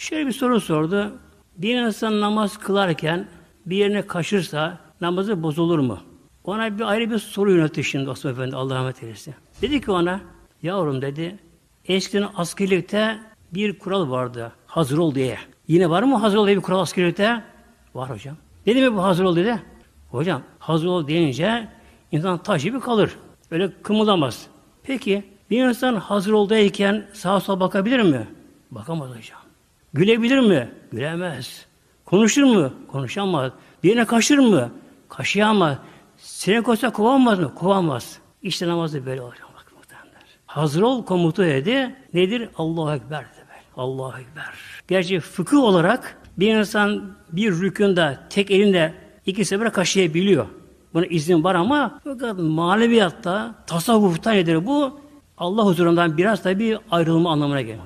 Şöyle bir soru sordu. Bir insan namaz kılarken bir yerine kaşırsa namazı bozulur mu? Ona bir ayrı bir soru yöneltti şimdi Osman Efendi Allah rahmet eylesin. Dedi ki ona yavrum dedi eskiden askerlikte bir kural vardı. Hazır ol diye. Yine var mı hazır ol diye bir kural askerlikte? Var hocam. Dedi mi bu hazır ol dedi? Hocam hazır ol deyince insan taş gibi kalır. Öyle kımıldamaz. Peki bir insan hazır oldayken sağa sola bakabilir mi? Bakamaz hocam. Gülebilir mi? Gülemez. Konuşur mu? Konuşamaz. Birine kaşır mı? Kaşıyamaz. Sinek olsa kovamaz mı? Kovamaz. İşte namazı böyle olacak. Hazır ol komutu dedi. Nedir? Allahu Ekber böyle. Allahu Ekber. Gerçi fıkıh olarak bir insan bir rükünde tek elinde iki sefer kaşıyabiliyor. Buna izin var ama fakat maneviyatta, tasavvufta nedir bu? Allah huzurundan biraz da bir ayrılma anlamına geliyor.